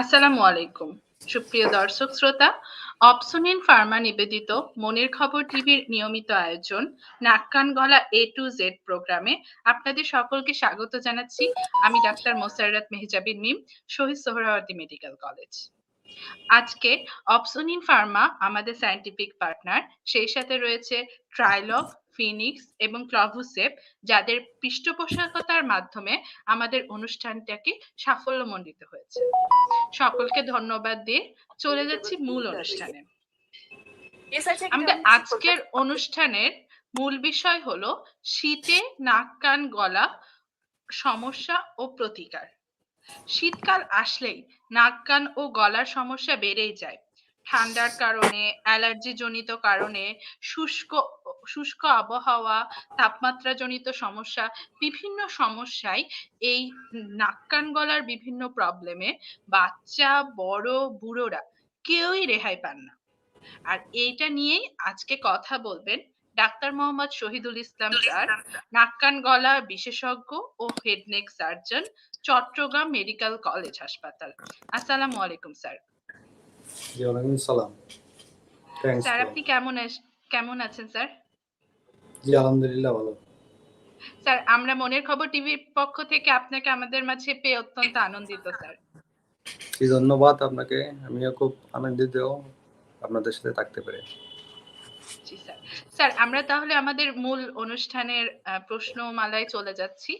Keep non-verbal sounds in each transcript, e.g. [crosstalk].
আসসালামু আলাইকুম। সুপ্রিয় দর্শক শ্রোতা অপসনিন ফার্মা নিবেদিত মনের খবর টিভির নিয়মিত আয়োজন, নাক, কান, গলা এ টু জেড প্রোগ্রামে আপনাদের সকলকে স্বাগত জানাচ্ছি। আমি doctor Mosarrat Mehjabin Mim, Shaheed Suhrawardy medical college. আজকে অপসনিন ফার্মা আমাদের সায়েন্টিফিক পার্টনার সেই সাথে রয়েছে ট্রাইলক ফিনিক্স এবং ক্লভুসেপ যাদের পৃষ্ঠপোষকতার মাধ্যমে আমাদের অনুষ্ঠানটাকে সাফল্যমণ্ডিত হয়েছে। সকলকে ধন্যবাদ দিয়ে চলে যাচ্ছি মূল অনুষ্ঠানে। আমাদের আজকের অনুষ্ঠানের মূল বিষয় হলো শীতে নাক কান গলা সমস্যা ও প্রতিকার। শীতকাল আসলেই নাক কান ও গলার সমস্যা বেড়েই যায়। ঠান্ডার কারণে অ্যালার্জি জনিত কারণে শুষ্ক শুষ্ক আবহাওয়া তাপমাত্রা জনিত সমস্যা বিভিন্ন সমস্যায় এই নাক কান গলার বিভিন্ন প্রবলেমে বাচ্চা বড় বুড়োরা কেউই রেহাই পান না। আর এইটা নিয়েই আজকে কথা বলবেন ডাক্তার মোহাম্মদ শহীদুল ইসলাম স্যার নাক কান গলা বিশেষজ্ঞ ও head neck surgeon Chattogram medical college হাসপাতাল। আসসালামু আলাইকুম স্যার। জি ওয়ালাইকুম সালাম থ্যাঙ্কস স্যার আপনি কেমন কেমন আছেন স্যার? জি আলহামদুলিল্লাহ ভালো। স্যার আমরা মনের খবর টিভির পক্ষ থেকে আপনাকে আমাদের মাঝে পেয়ে অত্যন্ত আনন্দিত স্যার। জি ধন্যবাদ আপনাকে। আমিও খুব আনন্দিত আপনাদের সাথে থাকতে পেরে। জি স্যার। স্যার আমরা তাহলে আমাদের মূল অনুষ্ঠানের প্রশ্নমালায় চলে যাচ্ছি।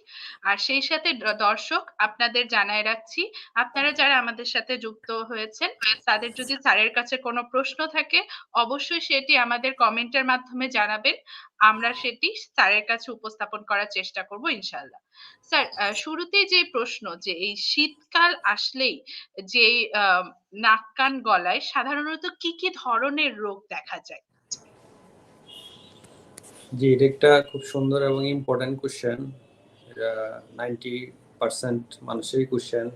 আর সেই সাথে দর্শক আপনাদের জানায় রাখছি আপনারা যারা আমাদের সাথে যুক্ত হয়েছেন তাদের যদি স্যারের কাছে কোনো প্রশ্ন থাকে অবশ্যই সেটি আমাদের কমেন্টের মাধ্যমে জানাবেন। আমরা সেটি স্যারের কাছে উপস্থাপন করার চেষ্টা করব ইনশাল্লাহ স্যার আহ, শুরুতেই যে প্রশ্ন যে এই শীতকাল আসলেই যে নাক কান গলায় সাধারণত কি কি ধরনের রোগ দেখা যায়? জি, এটা একটা খুব সুন্দর এবং ইম্পর্টেন্ট কোশ্চেন এটা নাইনটি পার্সেন্ট মানুষেরই কোশ্চেন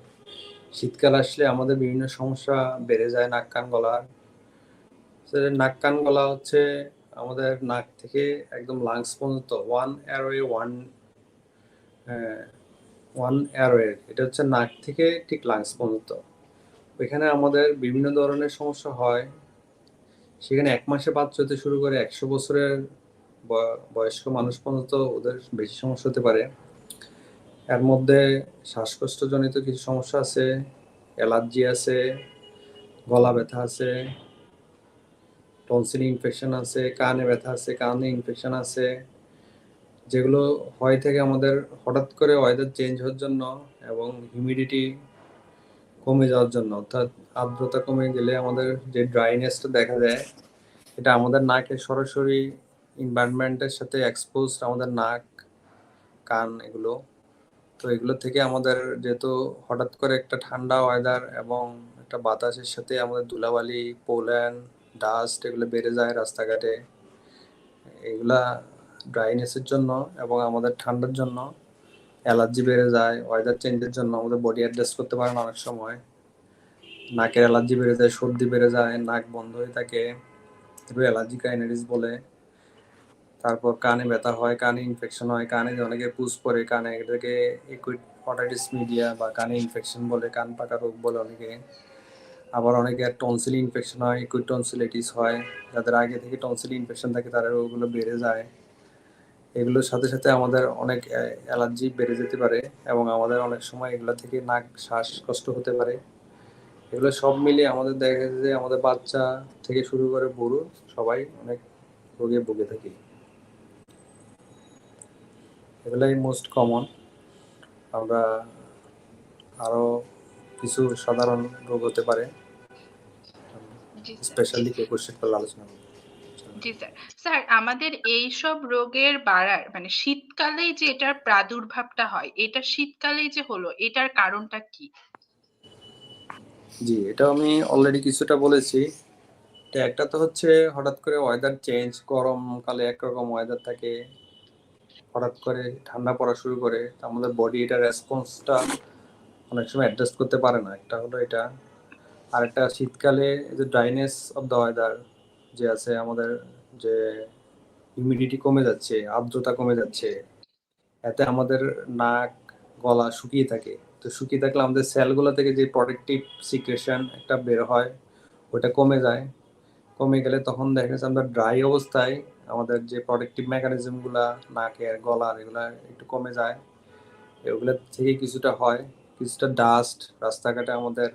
শীতকাল আসলে আমাদের বিভিন্ন সমস্যা বেড়ে যায় নাক কান গলার। নাক কান গলা হচ্ছে আমাদের নাক থেকে একদম লাংস পর্যন্ত one airway one one airway এটা হচ্ছে নাক থেকে ঠিক লাংস পর্যন্ত। ওইখানে আমাদের বিভিন্ন ধরনের সমস্যা হয়। সেখানে এক মাসে বাচ্চা হতে শুরু করে একশো বছরের বয়স্ক মানুষ পর্যন্ত ওদের বেশি সমস্যা হতে পারে। এর মধ্যে শ্বাসকষ্টজনিত কিছু সমস্যা আছে, অ্যালার্জি আছে, গলা ব্যথা আছে, টনসিল ইনফেকশন আছে, কানে ব্যথা আছে, কানে ইনফেকশন আছে। যেগুলো হয় থেকে আমাদের হঠাৎ করে ওয়েদার চেঞ্জ হওয়ার জন্য এবং হিউমিডিটি কমে যাওয়ার জন্য, অর্থাৎ আর্দ্রতা কমে গেলে আমাদের যে ড্রাইনেসটা দেখা যায়, এটা আমাদের নাকের সরাসরি এনভায়রনমেন্টের সাথে এক্সপোজ আমাদের নাক, কান এগুলো। তো এগুলো থেকে আমাদের যেহেতু হঠাৎ করে একটা ঠান্ডা ওয়েদার এবং একটা বাতাসের সাথে আমাদের ধুলাবালি পোল্যান ডাস্ট এগুলো বেড়ে যায় রাস্তাঘাটে। এগুলা ড্রাইনেসের জন্য এবং আমাদের ঠান্ডার জন্য অ্যালার্জি বেড়ে যায় ওয়েদার চেঞ্জের জন্য আমাদের বডি অ্যাডজাস্ট করতে পারে না অনেক সময়। নাকের অ্যালার্জি বেড়ে যায়, সর্দি বেড়ে যায়, নাক বন্ধ হয়ে থাকে এগুলো অ্যালার্জি কাইনারিস বলে। তারপর কানে ব্যথা হয়, কানে ইনফেকশন হয়, কানে অনেকে পুষ পরে কানে এটাকে ইকুইড অটাইটিস মিডিয়া বা কানে ইনফেকশন বলে, কান পাকা রোগ বলে অনেকে। আবার অনেকে টনসিল ইনফেকশন হয় ইকুইড টনসিলাইটিস হয়, যাদের আগে থেকে টনসিল ইনফেকশন থাকে তারা ওগুলো বেড়ে যায়। এগুলোর সাথে সাথে আমাদের অনেক অ্যালার্জি বেড়ে যেতে পারে এবং আমাদের অনেক সময় এগুলো থেকে নাক শ্বাসকষ্ট হতে পারে। এগুলো সব মিলিয়ে আমাদের দেখা যায় যে আমাদের বাচ্চা থেকে শুরু করে বুড়ো সবাই অনেক রোগে ভুগে থাকি। এগুলাই মোস্ট কমন আমরা আরও কিছু সাধারণ রোগ হতে পারে। স্পেশালি কোশ্চেন করলে আলোচনা করব। জি স্যার। স্যার আমাদের এই সব রোগের বাড়ার মানে শীতকালেই যে এটার প্রাদুর্ভাবটা হয় এটা শীতকালেই যে হলো এটার কারণটা কি? জি এটা আমি অলরেডি কিছুটা বলেছি। একটা তো হচ্ছে হঠাৎ করে ওয়েদার চেঞ্জ গরমকালে একরকম ওয়েদার থাকে হঠাৎ করে ঠান্ডা পড়া শুরু করে আমাদের বডি এটা রেসপন্সটা অনেক সময় অ্যাডজাস্ট করতে পারে না। একটা হলো এটা। আর একটা শীতকালে যে ড্রাইনেস অফ দ্য ওয়েদার যে আছে আমাদের যে হিউমিডিটি কমে যাচ্ছে, আর্দ্রতা কমে যাচ্ছে, এতে আমাদের নাক, গলা শুকিয়ে থাকে। তো শুকিয়ে থাকলে আমাদের সেলগুলো থেকে যে প্রোটেক্টিভ সিক্রেশন একটা বের হয়, ওটা কমে যায়। কমে গেলে তখন দেখা যাচ্ছে আমরা ড্রাই অবস্থায় আমাদের যে প্রোটেক্টিভ মেকানিজমগুলা নাকের গলার, এগুলা একটু কমে যায়। এগুলো থেকে কিছুটা হয়। কিছুটা ডাস্ট রাস্তাঘাটে আমাদের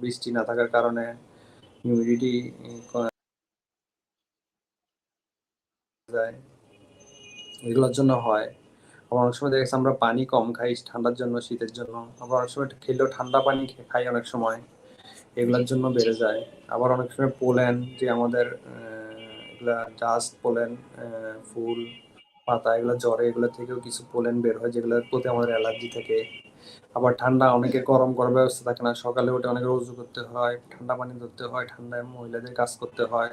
বৃষ্টি না থাকার কারণে হিউমিডিটি যায়। এগুলোর জন্য হয়। আবার অনেক সময় দেখেছি আমরা পানি কম খাই ঠান্ডার জন্য, শীতের জন্য। আবার অনেক সময় খেলেও ঠান্ডা পানি খাই অনেক সময়। এগুলোর জন্য বেড়ে যায়। আবার অনেক সময় পোলেন যে আমাদের এগুলা ডাস্ট পোলেন ফুল, পাতা, এগুলো জ্বরে, এগুলো থেকেও কিছু পোলেন বের হয় যেগুলোর প্রতি আমাদের অ্যালার্জি থাকে। আবার ঠান্ডা অনেকের গরম করার ব্যবস্থা থাকে না। সকালে উঠে অনেক রোজু করতে হয়, ঠান্ডা পানি ধরতে হয়, ঠান্ডায় মহিলাদের কাজ করতে হয়।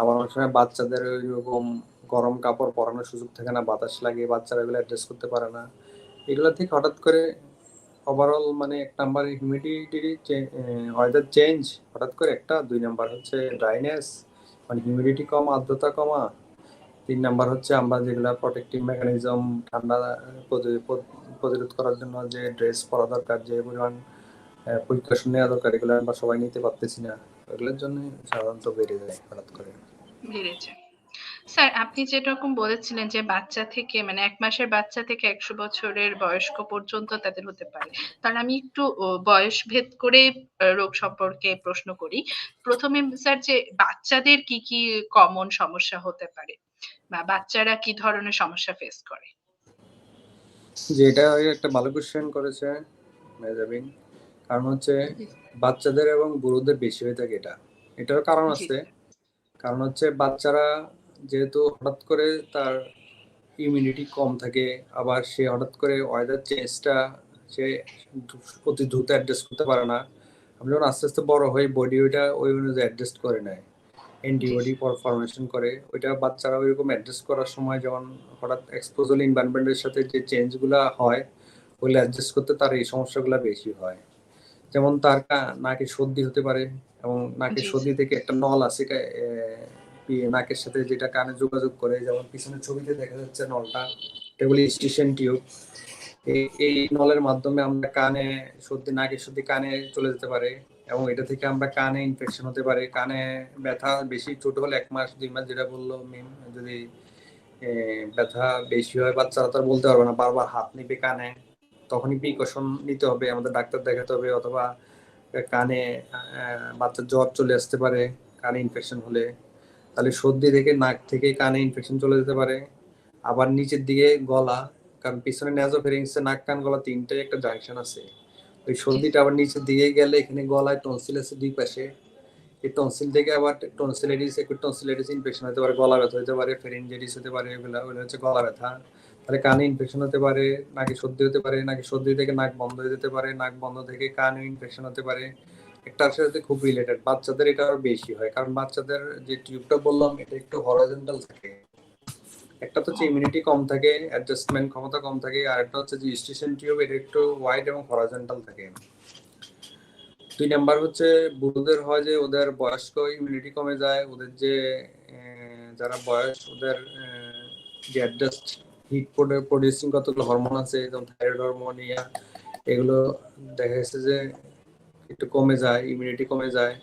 আবার অনেক সময় বাচ্চাদের ওইরকম গরম কাপড় পরানোর সুযোগ থাকে না, বাতাস লাগে, বাচ্চারা এগুলো অ্যাডজাস্ট করতে পারে না। এগুলো থেকে হঠাৎ করে ওভারঅল মানে এক নাম্বার হিউমিডিটি ওয়েদার চেঞ্জ হঠাৎ করে একটা, দুই নাম্বার হচ্ছে ড্রাইনেস মানে হিউমিডিটি কম, আর্দ্রতা কমা। তিন নাম্বার হচ্ছে আমরা যেগুলো প্রোটেক্টিভ মেকানিজম ঠান্ডা, প্রতি- প্রতি- প্রতিরোধ করার জন্য যে ড্রেস পরা দরকার, যে পরিমাণ প্রিকশন নেওয়া দরকার, এগুলো আমরা সবাই নিতে পারতেছি না। এগুলোর জন্য সাধারণত বেড়ে যায়, হঠাৎ করে। বেড়েছে স্যার আপনি যেরকম বলেছিলেন যে বাচ্চা থেকে মানে এক মাসের বাচ্চা থেকে একশো বছরের বয়স্ক পর্যন্ত তাদের হতে পারে তাহলে আমি একটু বয়স ভেদ করে রোগ সম্পর্কে প্রশ্ন করি। প্রথমে স্যার যে বাচ্চাদের কি কি কমন সমস্যা হতে পারে বা বাচ্চারা কি ধরনের সমস্যা ফেস করে? যে এটা একটা ভালো কোশ্চেন করেছে মেজাবিন কারণ হচ্ছে বাচ্চাদের এবং বুড়োদের বেশি হয়ে থাকে এটা। এটার কারণ আছে। কারণ হচ্ছে বাচ্চারা যেহেতু হঠাৎ করে তার ইমিউনিটি কম থাকে আবার সে হঠাৎ করে ওয়েদার চেঞ্জটা সে অতি দ্রুত অ্যাডজাস্ট করতে পারে না আমরা যখন আস্তে আস্তে বড় হই বডি ওইটা ওই অনুযায়ী অ্যাডজাস্ট করে নেয়। অ্যান্টিবডি ফরমেশন করে। ওইটা বাচ্চারা ওইরকম অ্যাডজাস্ট করার সময় যেমন হঠাৎ এক্সপোজাল এনভায়রনমেন্টের সাথে যে চেঞ্জগুলো হয় ওগুলো অ্যাডজাস্ট করতে তার এই সমস্যাগুলো বেশি হয়। যেমন তার নাকে সর্দি হতে পারে এবং নাকে। সর্দি থেকে একটা নল আছে নাকের সাথে যেটা কানে যোগাযোগ করে, যেমন পিছনের ছবিতে দেখা যাচ্ছে নলটা, এগুলি স্টেশন টিউব। এই নলের মাধ্যমে আমরা কানে সর্দি, নাকের সর্দি কানে চলে যেতে পারে এবং এটা থেকে আমরা কানে ইনফেকশন হতে পারে। কানে ব্যথা বেশি, ছোট হলে এক মাস, দুই মাস যেটা বলল মিম যদি ব্যথা বেশি হয়, বাচ্চারা তো বলতে পারবে না, বারবার হাত নিবে কানে, তখনই প্রিকশন নিতে হবে, আমাদের ডাক্তার দেখাতে হবে, অথবা কানে বাচ্চার জ্বর চলে আসতে পারে, কানে ইনফেকশন হলে। তাহলে সর্দি থেকে নাক থেকে কানে ইনফেকশন চলে যেতে পারে। আবার নিচের দিকে গলা, কারণ পিছনে নেজোফেরিংসে নাক, কান, গলা তিনটাই একটা জাংশন আছে। ওই সর্দিটা আবার নিচের দিকে গেলে এখানে গলায় টনসিল আছে দুই পাশে। এই টনসিল থেকে আবার টনসিলাইটিস একটু টনসিলাইটিস ইনফেকশন হতে পারে, গলা ব্যথা হতে পারে ফেরিনজাইটিস হতে পারে, এগুলো ওগুলো হচ্ছে গলা ব্যথা। তাহলে কানে ইনফেকশন হতে পারে, নাকি সর্দি হতে পারে, নাকি সর্দি থেকে নাক বন্ধ হয়ে যেতে পারে, নাক বন্ধ থেকে কানে ইনফেকশন হতে পারে। একটার সাথে খুব রিলেটেড বাচ্চাদের এটা আরও বেশি হয়, কারণ বাচ্চাদের যে টিউবটা বললাম, এটা একটু থাকে। একটা তো হচ্ছে ইমিউনিটি কম থাকে অ্যাডজাস্টমেন্ট ক্ষমতা কম থাকে, আর একটা হচ্ছে যে স্টেশন টিউব এটা একটু ওয়াইড এবং থাকে। দুই নাম্বার হচ্ছে বুড়োদের হয় যে ওদের বয়স্ক ইমিউনিটি কমে যায়, ওদের যে যারা বয়স, ওদের যে অ্যাডজাস্ট হিট প্রডিউসিং কতগুলো হরমোন আছে, যেমন থাইরয়েড হরমোন ইয়া, এগুলো দেখা গেছে যে একটু কমে যায় ইমিউনিটি কমে যায়।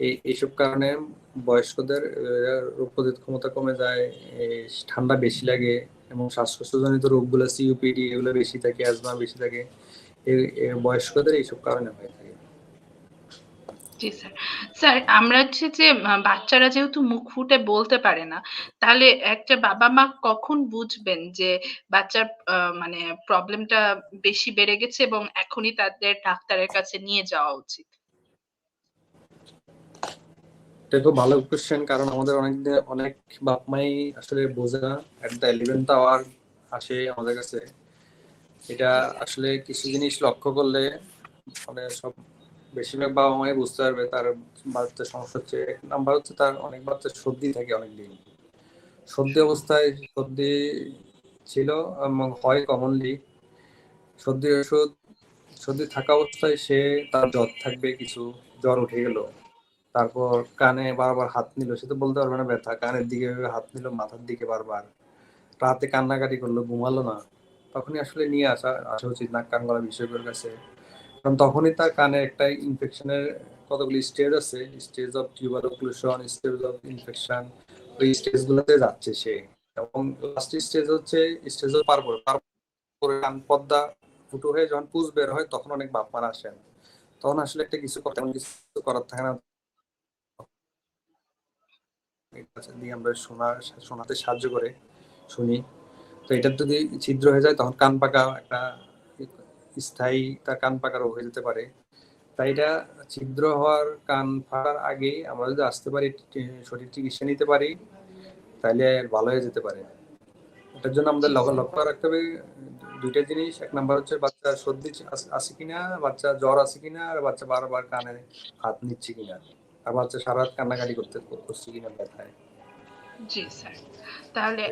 এই, এইসব কারণে বয়স্কদের রোগ প্রতিরোধ ক্ষমতা কমে যায় ঠান্ডা বেশি লাগে এবং শ্বাসকষ্টজনিত রোগগুলো সিইউপিডি এগুলো বেশি থাকে অ্যাজমা বেশি থাকে। বয়স্কদের এইসব কারণে হয়ে থাকে। জি স্যার স্যার আমরা হচ্ছে যে বাচ্চারা যেহেতু মুখ ফুটে বলতে পারে না, তাহলে একটা বাবা মা কখন বুঝবেন যে বাচ্চার মানে প্রবলেমটা বেশি বেড়ে গেছে এবং এখনই তাদের ডাক্তারের কাছে নিয়ে যাওয়া উচিত? এটা খুব ভালো কোশ্চেন কারণ আমাদের অনেক অনেক বাপ মাই আসলে বোঝে এট দ্য ইলেভেন্থ আওয়ার আসে আমাদের কাছে। এটা আসলে কিছু জিনিস লক্ষ্য করলে মানে সব বেশিরভাগ বাবা মাই বুঝতে পারবে তার বাচ্চার সমস্যা হচ্ছে এক নাম্বার হচ্ছে তার অনেক বাচ্চার সর্দি থাকে অনেক দিন সর্দি অবস্থায় সর্দি ছিল এবং হয় কমনলি সর্দি ওষুধ, সর্দি থাকা অবস্থায় সে তার জ্বর থাকবে কিছু, জ্বর উঠে গেল। তারপর কানে বারবার হাত নিল, সে তো বলতে পারবে না ব্যথা, কানের দিকে হাত নিল, মাথার দিকে বারবার। রাতে কান্নাকাটি করল, ঘুমালো না। তখনই আসলে নিয়ে আসা আসা উচিত নাক কান গলা বিশেষজ্ঞের কাছে। কারণ তখনই তার কানে একটা ইনফেকশনের কতগুলি স্টেজ আছে stage of tubal occlusion stage of infection ওই স্টেজগুলোতে যাচ্ছে সে। এবং লাস্ট স্টেজ হচ্ছে স্টেজ অফ পারপর তারপরে কান, পদ্মা, ফুটো হয়ে যখন পুজ বের হয়, তখন অনেক বাপমার আসেন তখন আসলে একটা কিছু তেমন কিছু করার থাকে না। দিয়ে আমরা শোনা, শোনাতে সাহায্য করে, শুনি। তো এটা যদি ছিদ্র হয়ে যায়, তখন কান পাকা একটা স্থায়ী তার কান পাকা রোগ হয়ে যেতে পারে। তাই এটা ছিদ্র হওয়ার কান ফাটার আগে আমরা যদি আসতে পারি সঠিক চিকিৎসা নিতে পারি তাহলে ভালো হয়ে যেতে পারে। এটার জন্য আমাদের লক্ষ্য রাখতে হবে। দুইটা জিনিস, এক নাম্বার হচ্ছে বাচ্চা সর্দি আছে কিনা, বাচ্চা জ্বর আছে কিনা, আর বাচ্চা বারবার কানে হাত নিচ্ছে কিনা, আর বাচ্চা সারা রাত কান্নাকাটি করতে, করছে কিনা ব্যথায়। জি, স্যার। তাহলে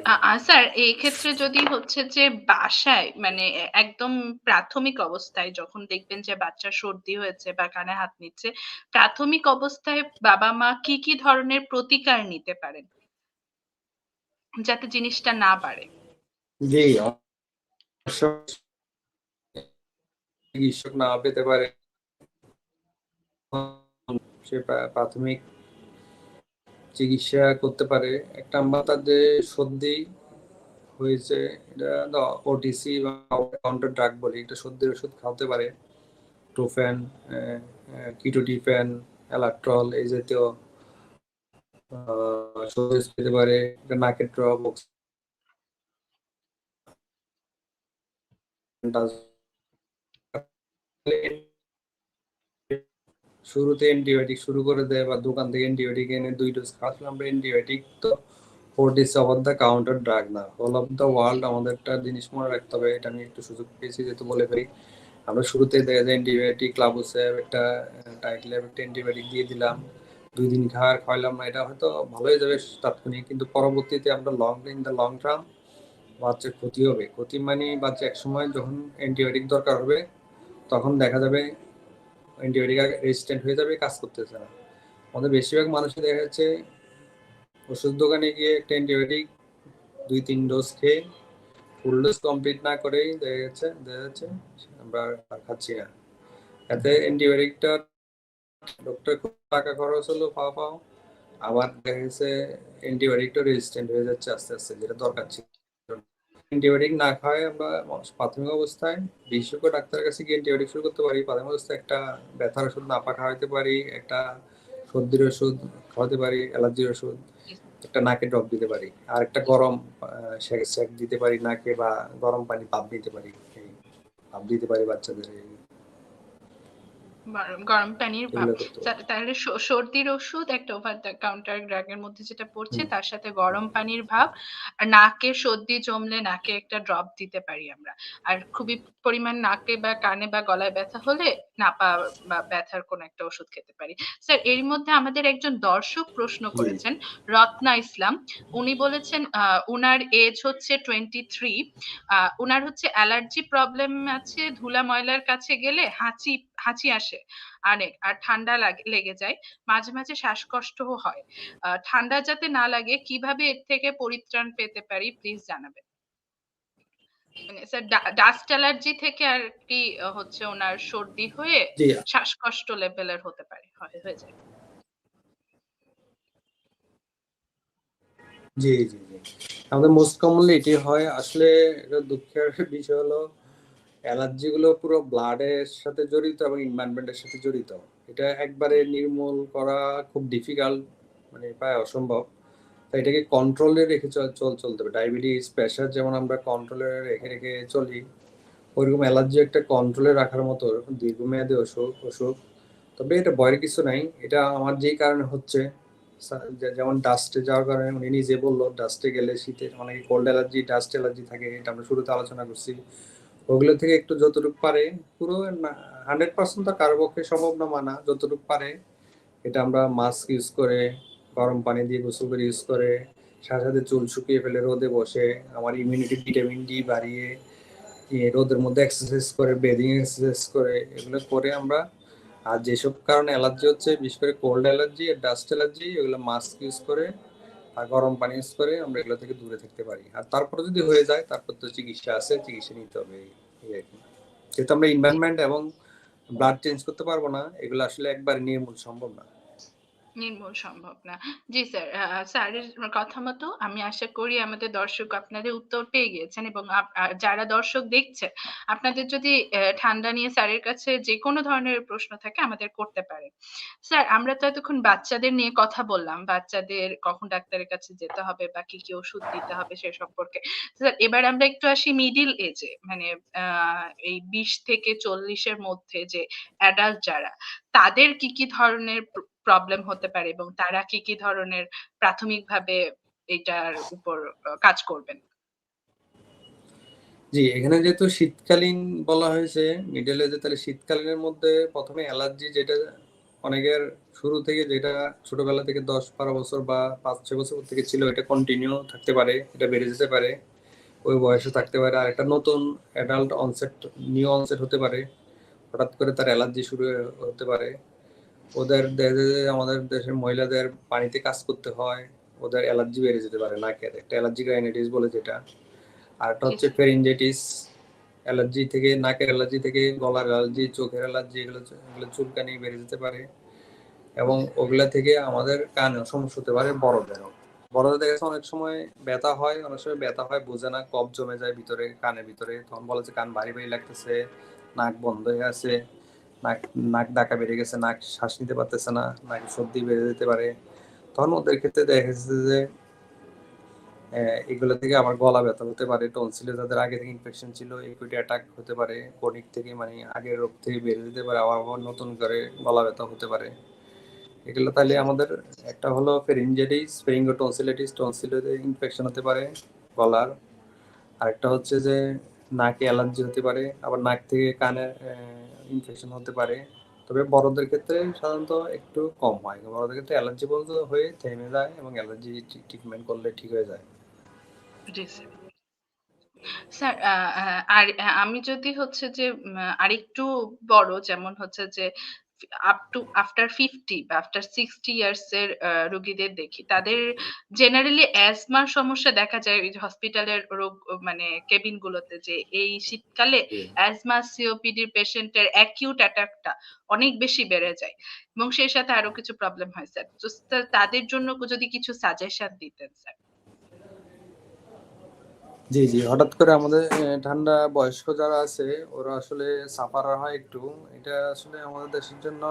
স্যার, এই ক্ষেত্রে যদি হচ্ছে যে বাসায় মানে একদম প্রাথমিক অবস্থায় যখন দেখবেন যে বাচ্চার সর্দি হয়েছে বা কানে হাত নিচ্ছে, প্রাথমিক অবস্থায় বাবা মা কি কি ধরনের প্রতিকার নিতে পারেন? যাতে জিনিসটা না বাড়ে। না পেতে পারে, সে প্রাথমিক চিকিৎসা করতে পারে। একটা তার যে সর্দি হয়েছে, এটা ওটিসি বা ড্রাগ বলি, এটা সর্দির ওষুধ খাওয়াতে পারে। টোফেন কিটোটিফেন অ্যালাট্রল এই জাতীয় সর্দি পেতে পারে। এটা নাকের ড্রপ শুরুতে অ্যান্টিবায়োটিক শুরু করে দেয় বা দোকান থেকে অ্যান্টিবায়োটিক এনে দুই ডোজ খাওয়াছিলাম আমরা অ্যান্টিবায়োটিক তো for this of the counter drug না। হোল অফ দ্য ওয়ার্ল্ড আমাদের একটা জিনিস মনে রাখতে হবে, এটা আমি একটু সুযোগ পেয়েছি যেহেতু বলে ফেলি। আমরা শুরুতে দেখা যায় অ্যান্টিবায়োটিক ক্লাবুসেভ একটা টাইটল্যাব একটা অ্যান্টিবায়োটিক দিয়ে দিলাম। দুই দিন খাওয়ার খাওয়াইলাম না, এটা হয়তো ভালো হয়ে যাবে তাৎক্ষণিক, কিন্তু পরবর্তীতে আমরা long in the long term বাচ্চার ক্ষতি হবে। ক্ষতি মানে বাচ্চা এক সময় যখন অ্যান্টিবায়োটিক দরকার হবে, তখন দেখা যাবে অ্যান্টিবায়োটিক রেজিস্ট্যান্ট হয়ে যাবে, কাজ করতেছে না। আমাদের বেশিরভাগ মানুষই দেখা যাচ্ছে ওষুধ দোকানে গিয়ে একটা অ্যান্টিবায়োটিক দুই, তিন ডোজ খেয়ে ফুল ডোজ কমপ্লিট না করেই দেখা যাচ্ছে দেখা যাচ্ছে আমরা আর খাচ্ছি না। এতে অ্যান্টিবায়োটিকটা ডক্টর খুব টাকা খরচ হলো, পাও পাও। আবার দেখা গেছে অ্যান্টিবায়োটিকটা রেজিস্ট্যান্ট হয়ে যাচ্ছে আস্তে আস্তে, যেটা দরকার ছিল। অ্যান্টিবায়োটিক না খাওয়ায় আমরা প্রাথমিক অবস্থায় বিশেষজ্ঞ ডাক্তারের কাছে গিয়ে অ্যান্টিবায়োটিক শুরু করতে পারি। প্রাথমিক অবস্থায় একটা ব্যথার ওষুধ না নাপা খাওয়াতে পারি, একটা সর্দির ওষুধ খাওয়াতে পারি, অ্যালার্জির ওষুধ, একটা নাকে ড্রপ দিতে পারি আর একটা গরম সেক দিতে পারি নাকে বা গরম পানি পাপ দিতে পারি পাপ দিতে পারি বাচ্চাদের গরম- গরম পানির ভাব। তাহলে সর্দির ওষুধ একটা ওভার দ্য কাউন্টার ড্রাগের মধ্যে যেটা পড়ছে তার সাথে গরম পানির ভাব আর নাকে সর্দি জমলে নাকে একটা ড্রপ দিতে পারি আমরা। আর খুবই পরিমাণ নাকে বা কানে বা গলায় ব্যথা হলে নাপা বা ব্যথার কোন একটা ওষুধ খেতে পারি। স্যার এর মধ্যে আমাদের একজন দর্শক প্রশ্ন করেছেন রত্না ইসলাম। উনি বলেছেন উনার এজ হচ্ছে টোয়েন্টি থ্রি উনার হচ্ছে অ্যালার্জি প্রবলেম আছে ধুলা ময়লার কাছে গেলে হাঁচি হাঁচি আসে অনেক আর ঠান্ডা লাগে লেগে যায় মাঝে মাঝে শ্বাসকষ্টও হয়। ঠান্ডা যাতে না লাগে কীভাবে এর থেকে পরিত্রাণ পেতে পারি প্লিজ জানাবেন। মানে ডাস্ট অ্যালার্জি থেকে আর কি হচ্ছে ওনার সর্দি হয়ে শ্বাসকষ্ট লেভেলের হতে পারে হয়ে যায়। জি জি জি। আমাদের মোস্ট কমনলি এটি হয় আসলে দুঃখের বিষয় হলো অ্যালার্জি গুলো পুরো ব্লাডের সাথে জড়িত এবং এনভায়রনমেন্টের সাথে জড়িত। এটা একবারে নির্মূল করা খুব ডিফিকাল্ট মানে প্রায় অসম্ভব। তাই এটাকে কন্ট্রোলে রেখে চল- চল চলতে হবে। ডায়াবেটিস প্রেশার যেমন আমরা কন্ট্রোলে রেখে রেখে চলি, ওইরকম অ্যালার্জি একটা কন্ট্রোলে রাখার মতো দীর্ঘমেয়াদী অসুখ অসুখ। তবে এটা ভয়ের কিছু নাই। এটা আমার যেই কারণে হচ্ছে যেমন ডাস্টে যাওয়ার কারণে উনি নিজে বলল ডাস্টে গেলে শীতে অনেকে কোল্ড অ্যালার্জি ডাস্ট অ্যালার্জি থাকে, এটা আমরা শুরুতে আলোচনা করছি। ওগুলো থেকে একটু যতটুকু পারে, পুরো হান্ড্রেড পার্সেন্ট তো কারও পক্ষে সম্ভব না মানা, যতটুকু পারে। এটা আমরা মাস্ক ইউজ করে, গরম পানি দিয়ে গোসল করে ইউজ করে, সাথে সাথে চুল শুকিয়ে ফেলে রোদে বসে, আমার ইমিউনিটি ভিটামিন ডি বাড়িয়ে রোদের মধ্যে এক্সারসাইজ করে বেদিং এক্সারসাইজ করে, এগুলো করে আমরা, আর যেসব কারণে অ্যালার্জি হচ্ছে, বিশেষ করে কোল্ড অ্যালার্জি আর ডাস্ট অ্যালার্জি এগুলো মাস্ক ইউজ করে আর গরম পানি ইউজ করে আমরা এগুলো থেকে দূরে থাকতে পারি। আর তারপর যদি হয়ে যায়, তারপর তো চিকিৎসা আছে, চিকিৎসা নিতে হবে, এই- আর কি। যেহেতু আমরা ইনভারনমেন্ট এবং ব্লাড চেঞ্জ করতে পারব না, এগুলো আসলে একবার নির্মূল সম্ভব না। নির্মূল সম্ভব না। জি স্যার স্যারের কথা মতো আমি আশা করি আমাদের দর্শক আপনাদের উত্তর পেয়ে গিয়েছেন এবং যারা দর্শক দেখছে, আপনাদের যদি ঠান্ডা নিয়ে স্যারের কাছে যে কোনো ধরনের প্রশ্ন থাকে আমাদের করতে পারে। স্যার, আমরা তো এতক্ষণ বাচ্চাদের নিয়ে কথা বললাম, বাচ্চাদের কখন ডাক্তারের কাছে যেতে হবে বা কি কি ওষুধ দিতে হবে সে সম্পর্কে। স্যার, এবার আমরা একটু আসি মিডিল এজে মানে এই বিশ থেকে চল্লিশের মধ্যে যে অ্যাডাল্ট যারা, তাদের কি কি ধরনের প্রবলেম হতে পারে এবং তারা কি কি ধরনের প্রাথমিকভাবে এটার উপর কাজ করবেন? জি, এখানে যেহেতু শীতকালীন বলা হয়েছে মিডল এজে তাহলে শীতকালীনের মধ্যে প্রথমে অ্যালার্জি যেটা অনেকের শুরু থেকে যেটা ছোটবেলা থেকে দশ বারো বছর বা পাঁচ, ছয় বছর থেকে ছিল, এটা কন্টিনিউ থাকতে পারে, এটা বেড়ে যেতে পারে। ওই বয়সে থাকতে পারে। আর একটা নতুন অ্যাডাল্ট অনসেট নিউ অনসেট হতে পারে। হঠাৎ করে তার অ্যালার্জি শুরু হতে পারে। ওদের আমাদের দেশের মহিলাদের পানিতে কাজ করতে হয় ওদের অ্যালার্জি বেড়ে যেতে পারে নাকের একটা অ্যালার্জি রাইনাইটিস বলে যেটা। আর একটা হচ্ছে ফেরিনজাইটিস অ্যালার্জি থেকে নাকের অ্যালার্জি থেকে গলার অ্যালার্জি চোখের অ্যালার্জি এগুলো এগুলো চুলকানি বেড়ে যেতে পারে। এবং ওগুলা থেকে আমাদের কানে সমস্যা হতে পারে বড়দেরও। বড়দের দেখা অনেক সময় ব্যথা হয় অনেক সময় ব্যথা হয় বোঝে না কফ জমে যায় ভিতরে কানের ভিতরে। তখন বলে যে কান ভারী ভারী লাগতেছে নাক বন্ধ হয়ে আছে। নাক নাক ডাকা বেড়ে গেছে, নাক শ্বাস নিতে পারতেছে না, নাক সর্দি বেড়ে যেতে পারে। তখন ওদের ক্ষেত্রে দেখা যাচ্ছে যে এগুলো থেকে আবার গলা ব্যথা হতে পারে টনসিলে যাদের আগে থেকে ইনফেকশন ছিল একুইটি অ্যাটাক হতে পারে কোনিক থেকে মানে আগের রোগ থেকে বেড়ে যেতে পারে, আবার আবার নতুন করে গলা ব্যথা হতে পারে। এগুলো তাহলে আমাদের একটা হলো ফেরিনজাইটিস ফেরিঙ্গো টনসিলাইটিস টনসিলে ইনফেকশন হতে পারে গলার। আরেকটা হচ্ছে যে নাকে অ্যালার্জি হতে পারে, আবার নাক থেকে কানে ইনফেকশন হতে পারে। তবে বড়দের ক্ষেত্রে সাধারণত একটু কম হয়। বড়দের ক্ষেত্রে অ্যালার্জি বলতে হয়ে থেমে যায় এবং অ্যালার্জি ট্রিটমেন্ট করলে ঠিক হয়ে যায়। স্যার আর আমি যদি হচ্ছে যে আরেকটু বড়, যেমন হচ্ছে যে আপ টু আফটার ফিফটি বা আফটার সিক্সটি ইয়ার্স এর রোগীদের দেখি। তাদের জেনারেলি অ্যাজমার সমস্যা দেখা যায় হসপিটালের রোগ মানে কেবিন গুলোতে যে এই শীতকালে অ্যাজমা সিওপিডির পেশেন্টের অ্যাকিউট অ্যাটাকটা অনেক বেশি বেড়ে যায় এবং সেই সাথে আরও কিছু প্রবলেম হয় স্যার তো তাদের জন্য যদি কিছু সাজেশন দিতেন স্যার জি জি। হঠাৎ করে আমাদের ঠান্ডা বয়স্ক যারা আছে ওরা আসলে সাফার হয় একটু। এটা আসলে আমাদের দেশের জন্য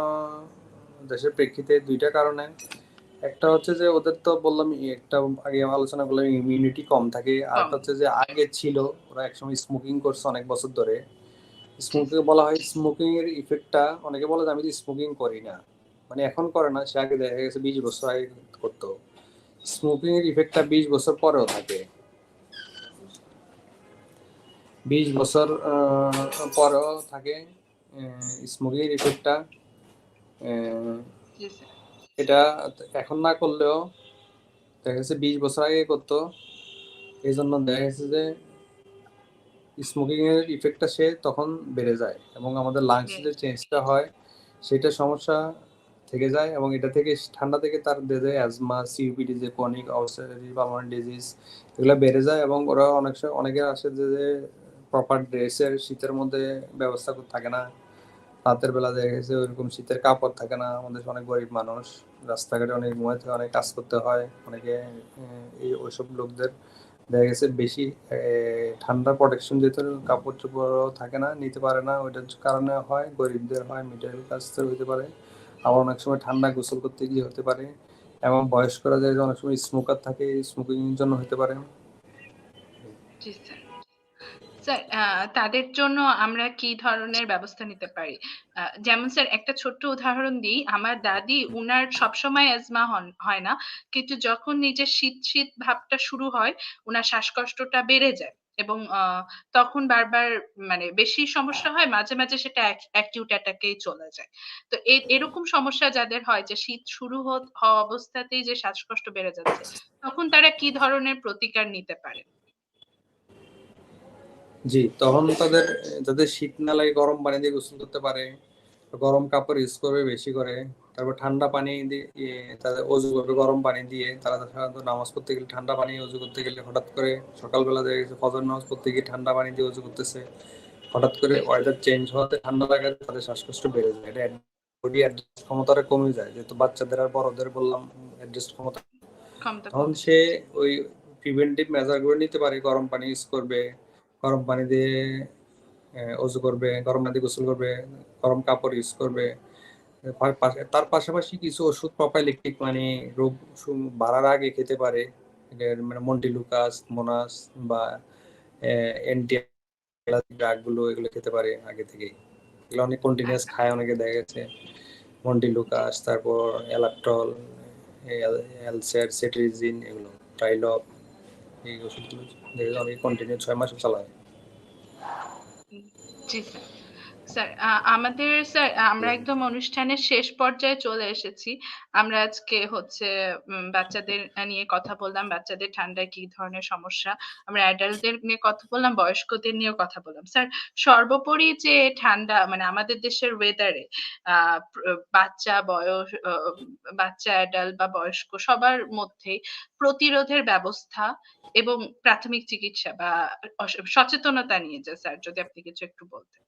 দেশের প্রেক্ষিতে দুইটা কারণে। একটা হচ্ছে যে ওদের তো বললাম একটা আগে আলোচনা করলাম ইমিউনিটি কম থাকে। আর হচ্ছে যে আগে ছিল ওরা একসময় স্মোকিং করছে অনেক বছর ধরে। স্মোকিং বলা হয় স্মোকিং এর ইফেক্টটা অনেকে বলে যে আমি তো স্মোকিং করি না। মানে এখন করে না সে আগে দেখা গেছে বিশ বছর আগে করতো। স্মোকিং এর ইফেক্টটা বিশ বছর পরেও থাকে। বিশ বছর পরেও থাকে স্মোকিং ইফেক্টটা এটা এখন না করলেও দেখা গেছে বিশ বছর আগে করতো। এই জন্য দেখা গেছে যে স্মোকিং এর ইফেক্টটা সে তখন বেড়ে যায় এবং আমাদের লাংস যে চেঞ্জটা হয় সেটা সমস্যা থেকে যায় এবং এটা থেকে ঠান্ডা থেকে তার দেহে অ্যাজমা সিউপিডি যে ক্রনিক অবস্ট্রাটিভ পালমোনারি ডিজিজ এগুলো বেড়ে যায় এবং ওরা অনেক সময় অনেকে আসে যে যে প্রপার ড্রেসের শীতের মধ্যে ব্যবস্থা থাকে না। রাতের বেলা দেখা গেছে ওইরকম শীতের কাপড় থাকে না। আমাদের অনেক গরিব মানুষ। রাস্তাঘাটে অনেক ঘুমাইতে অনেক কাজ করতে হয়। অনেকে এই ওইসব লোকদের দেখা গেছে বেশি ঠান্ডা প্রোটেকশন যেহেতু কাপড় চোপড়ও থাকে না, নিতে পারে না। ওইটার কারণে হয়, গরিবদের হয় মিডল ক্লাসদের হতে পারে। আবার অনেক সময় ঠান্ডা গোসল করতে গিয়ে হতে পারে। এবং বয়স্করা যায় অনেক সময় স্মোকার থাকে স্মোকিং জন্য হতে পারে। জি, স্যার। স্যার তাদের জন্য আমরা কি ধরনের ব্যবস্থা নিতে পারি? যেমন স্যার একটা ছোট্ট উদাহরণ দিই। আমার দাদি উনার সবসময় অ্যাজমা হয় না। কিন্তু যখন নিজের শীত শীত ভাবটা শুরু হয় উনার শ্বাসকষ্টটা বেড়ে যায় এবং তখন বারবার মানে বেশি সমস্যা হয় মাঝে মাঝে সেটা অ্যাকিউট অ্যাটাকেই চলে যায়। তো এরকম সমস্যা যাদের হয় যে শীত শুরু হওয়া অবস্থাতেই যে শ্বাসকষ্ট বেড়ে যাচ্ছে তখন তারা কি ধরনের প্রতিকার নিতে পারে? জি তখন তাদের যাদের শীত না লাগে গরম পানি দিয়ে গোসল করতে পারে গরম কাপড় ইউজ করবে বেশি করে তারপর ঠান্ডা পানি দিয়ে ইয়ে, তাদের অজু করবে গরম পানি দিয়ে তারা সাধারণত নামাজ পড়তে গেলে ঠান্ডা পানি অজু করতে গেলে হঠাৎ করে সকালবেলা দেখা গেছে ফজর নামাজ পড়তে গিয়ে ঠান্ডা পানি দিয়ে অজু করতেছে হঠাৎ করে ওয়েদার চেঞ্জ হওয়াতে ঠান্ডা লাগাতে তাদের শ্বাসকষ্ট বেড়ে যায়। এটা বডি অ্যাডজাস্ট ক্ষমতাটা কমে যায় যেহেতু বাচ্চাদের আর বড়দের বললাম অ্যাডজাস্ট ক্ষমতা। তখন সে ওই প্রিভেন্টিভ মেজার করে নিতে পারে গরম পানি ইউজ করবে গরম পানি দিয়ে অজু করবে গরম পানি দিয়ে গোসল করবে গরম কাপড় ইউজ করবে। তার পাশাপাশি কিছু ওষুধ প্রোফাইলেকটিক মানে রোগ বাড়ার আগে খেতে পারে। মানে মন্টিলুকাস মোনাস বা অ্যান্টি ড্রাগগুলো এগুলো খেতে পারে আগে থেকেই। এগুলো অনেক কন্টিনিউয়াস খায় অনেকে দেখা গেছে। মন্টিলুকাস তারপর অ্যালাক্টল অ্যালসের সেট্রিজিন এগুলো ট্রাইলপ এই ওষুধগুলো। অনেক কন্টিনিউ ছয় মাস চালায় জি স্যার। স্যার আমাদের স্যার আমরা একদম অনুষ্ঠানের শেষ পর্যায়ে চলে এসেছি। আমরা আজকে হচ্ছে বাচ্চাদের নিয়ে কথা বললাম বাচ্চাদের ঠান্ডায় কি ধরনের সমস্যা আমরা অ্যাডাল্টদের নিয়ে কথা বললাম বয়স্কদের নিয়েও কথা বললাম। স্যার সর্বোপরি যে ঠান্ডা মানে আমাদের দেশের ওয়েদারে আহ বাচ্চা বয়স বাচ্চা অ্যাডাল্ট বা বয়স্ক সবার মধ্যেই প্রতিরোধের ব্যবস্থা এবং প্রাথমিক চিকিৎসা বা সচেতনতা নিয়ে যে স্যার যদি আপনি কিছু একটু বলতেন।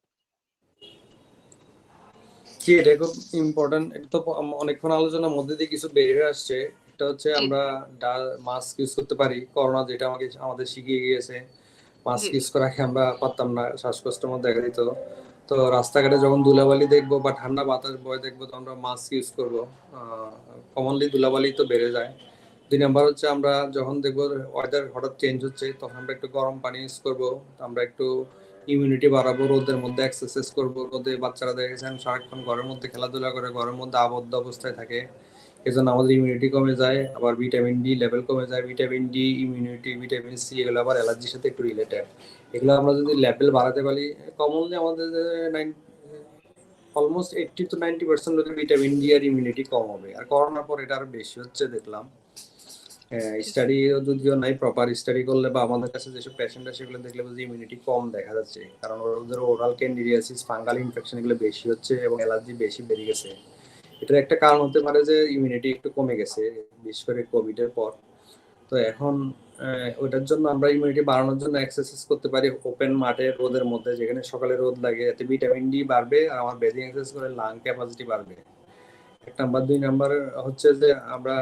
কি এটা খুব ইম্পর্টেন্ট তো অনেকক্ষণ আলোচনার মধ্যে দিয়ে কিছু বেরিয়ে আসছে। এটা হচ্ছে আমরা মাস্ক ইউজ করতে পারি। করোনা যেটা আমাকে আমাদের শিখিয়ে গিয়েছে। মাস্ক। ইউজ করা আমরা পারতাম না শ্বাসকষ্টের মধ্যে দেখা দিত তো রাস্তাঘাটে যখন ধুলাবালি দেখব বা ঠান্ডা বাতাস বয় দেখব তো আমরা মাস্ক ইউজ করব। কমনলি ধুলাবালি তো বেড়ে যায়। দুই নাম্বার হচ্ছে আমরা যখন দেখব ওয়েদার হঠাৎ চেঞ্জ হচ্ছে তখন আমরা একটু গরম পানি ইউজ করব। আমরা একটু ইমিউনিটি বাড়াবো, রোদের মধ্যে এক্সারসাইজ করব, রোদে বাচ্চারা দেখেছেন সারাক্ষণ ঘরের মধ্যে খেলাধুলা করে, ঘরের মধ্যে আবদ্ধ অবস্থায় থাকে। এজন্য আমাদের ইমিউনিটি কমে যায়, আবার ভিটামিন ডি লেভেল কমে যায়। Vitamin D immunity vitamin C এগুলো আবার অ্যালার্জির সাথে একটু রিলেটেড এগুলো আমরা যদি লেভেল বাড়াতে পারি কমনলি আমাদের nine almost eighty two ninety percent লোকের ভিটামিন ডি আর ইমিউনিটি কম হবে। আর করোনার পর এটা আরও বেশি হচ্ছে, দেখলাম। স্টাডি যদিও নাই প্রপার স্টাডি করলে বা আমাদের কাছে যেসব পেশেন্ট আছে সেগুলো দেখলে বুঝি ইমিউনিটি কম দেখা যাচ্ছে। কারণ ওদের ওরাল ক্যান্ডিডিয়াসিস ফাঙ্গাল ইনফেকশন এগুলো বেশি হচ্ছে এবং অ্যালার্জি বেশি বেড়ে গেছে। এটার একটা কারণ হতে পারে যে ইমিউনিটি একটু কমে গেছে বিশেষ করে কোভিড এর পর। তো এখন ওটার জন্য আমরা ইমিউনিটি বাড়ানোর জন্য এক্সারসাইজ করতে পারি ওপেন মাঠে রোদের মধ্যে যেখানে সকালে রোদ লাগে। এতে ভিটামিন ডি বাড়বে আর আমার ব্রেদিং এক্সারসাইজ করে লাং ক্যাপাসিটি বাড়বে। এক নাম্বার, দুই নাম্বার হচ্ছে যে আমরা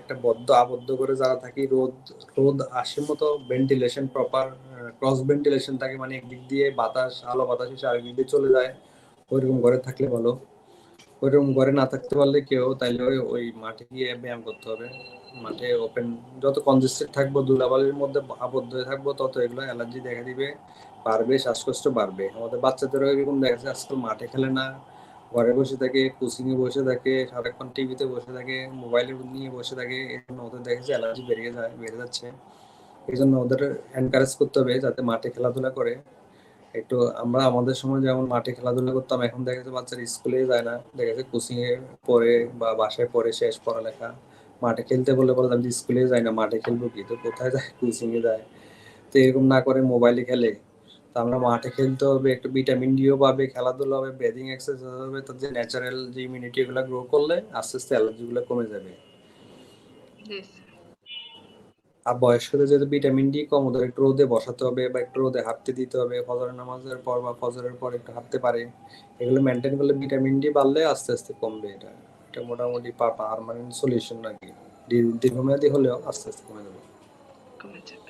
একটা বদ্ধ আবদ্ধ করে যারা থাকি, রোদ রোদ আসে মতো ভেন্টিলেশন প্রপার ক্রস ভেন্টিলেশন থাকে মানে একদিক দিয়ে বাতাস, আলো বাতাস এসে আরেক দিক দিয়ে চলে যায়। ওইরকম ঘরে থাকলে ভালো। ওইরকম ঘরে না থাকতে পারলে কেউ তাইলে ওই মাঠে গিয়ে ব্যায়াম করতে হবে। মাঠে ওপেন যত কনজেস্টেড থাকব, ধুলাবালির মধ্যে আবদ্ধ হয়ে থাকব, তত এগুলো অ্যালার্জি দেখা দিবে। বাড়বে, শ্বাসকষ্ট বাড়বে। আমাদের বাচ্চাদেরও এরকম দেখা যাচ্ছে, আজকাল মাঠে খেলে না। ঘরে বসে থাকে, কোচিং এ বসে থাকে, সারাক্ষণ টিভিতে বসে থাকে মোবাইলে নিয়ে বসে থাকে এই জন্য ওদের দেখেছে অ্যালার্জি বেড়ে যায়, বেড়ে যাচ্ছে। এই জন্য ওদের এনকারেজ করতে হবে যাতে মাঠে খেলাধুলা করে। একটু আমরা, আমাদের সময় যেমন মাঠে খেলাধুলা করতাম, এখন দেখা যাচ্ছে বাচ্চারা স্কুলে যায় না। দেখা যাচ্ছে কোচিং এ পড়ে বা বাসায় পড়ে শেষ পড়ালেখা। মাঠে খেলতে বলে বলে আমি স্কুলে যাই না, মাঠে খেলব কি? তো কোথায় যায়? [laughs] কোচিং এ যায়। তো এরকম না করে মোবাইলে খেলে। তো আমরা মাঠে খেলতে হবে একটু ভিটামিন ডিও পাবে খেলাধুলা হবে ব্রেদিং এক্সারসাইজ হবে তো যে ন্যাচারাল যে ইমিউনিটি এগুলো গ্রো করলে আস্তে আস্তে অ্যালার্জি গুলো কমে যাবে। আর বয়স্কদের যদি ভিটামিন ডি কম ওদের একটু রোদে বসাতে হবে বা একটু রোদে হাঁটতে দিতে হবে ফজরের নামাজের পর বা ফজরের পর একটু হাঁটতে পারে। এগুলো মেনটেন করলে ভিটামিন ডি বাড়লে আস্তে আস্তে কমবে এটা। এটা মোটামুটি পারমানেন্ট সলিউশন নাকি। দীর- দীর্ঘমেয়াদী হলেও আস্তে আস্তে কমে যাবে। কমে যাবে।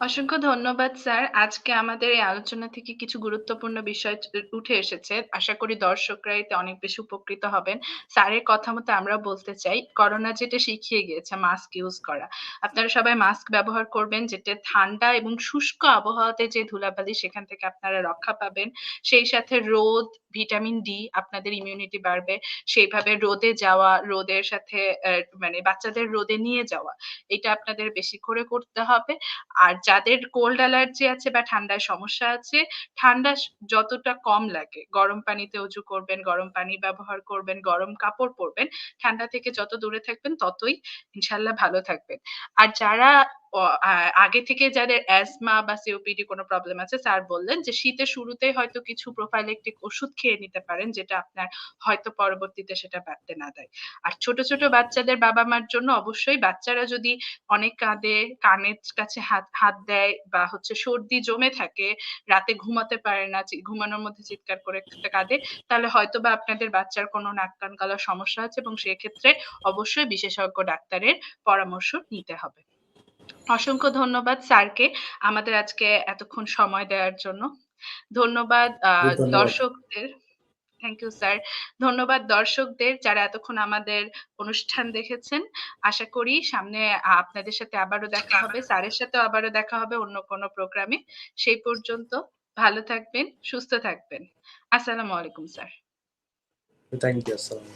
অসংখ্য ধন্যবাদ, স্যার। আজকে আমাদের এই আলোচনা থেকে কিছু গুরুত্বপূর্ণ বিষয় উঠে এসেছে। আশা করি দর্শকরা এতে অনেক বেশি উপকৃত হবেন। স্যারের কথা মতো আমরা বলতে চাই, করোনা যেটা শিখিয়ে গিয়েছে, মাস্ক ইউজ করা। আপনারা সবাই মাস্ক ব্যবহার করবেন, যেটা ঠান্ডা এবং শুষ্ক আবহাওয়াতে যে ধুলাবালি, সেখান থেকে আপনারা রক্ষা পাবেন। সেই সাথে রোদ, ভিটামিন ডি আপনাদের ইমিউনিটি বাড়বে। সেইভাবে রোদে যাওয়া, রোদের সাথে মানে বাচ্চাদের রোদে নিয়ে যাওয়া, এটা আপনাদের বেশি করে করতে হবে। আর যাদের কোল্ড অ্যালার্জি আছে বা ঠান্ডায় সমস্যা আছে, ঠান্ডা যতটা কম লাগে। গরম পানিতে উজু করবেন, গরম পানি ব্যবহার করবেন, গরম কাপড় পরবেন, ঠান্ডা থেকে যত দূরে থাকবেন ততই ইনশাল্লাহ ভালো থাকবেন। আর যারা আগে থেকে যাদের অ্যাজমা বা সিওপিডি কোনো প্রবলেম আছে স্যার বললেন যে শীতের শুরুতেই হয়তো কিছু প্রোফাইলেকটিক ওষুধ খেয়ে নিতে পারেন, যেটা আপনার হয়তো পরবর্তীতে সেটা বাড়তে না দেয়। আর ছোট ছোট বাচ্চাদের বাবা মার জন্য অবশ্যই বাচ্চারা যদি অনেক কাঁদে, কানের কাছে হাত হাত দেয় বা হচ্ছে সর্দি জমে থাকে, রাতে ঘুমাতে পারে না ঘুমানোর মধ্যে চিৎকার করে কাঁদে, তাহলে হয়তো বা আপনাদের বাচ্চার কোনো নাক, কান গলার সমস্যা আছে এবং সেক্ষেত্রে অবশ্যই বিশেষজ্ঞ ডাক্তারের পরামর্শ নিতে হবে। অসংখ্য ধন্যবাদ স্যারকে আমাদের আজকে এতক্ষণ সময় দেওয়ার জন্য। ধন্যবাদ দর্শকদের। থ্যাংক ইউ স্যার ধন্যবাদ দর্শকদের যারা এতক্ষণ আমাদের অনুষ্ঠান দেখেছেন। আশা করি সামনে আপনাদের সাথে আবারও দেখা হবে। স্যারের সাথে আবারও দেখা হবে অন্য কোনো প্রোগ্রামে। সেই পর্যন্ত ভালো থাকবেন সুস্থ থাকবেন। আসসালামু আলাইকুম স্যার। থ্যাংক ইউ আসসালাম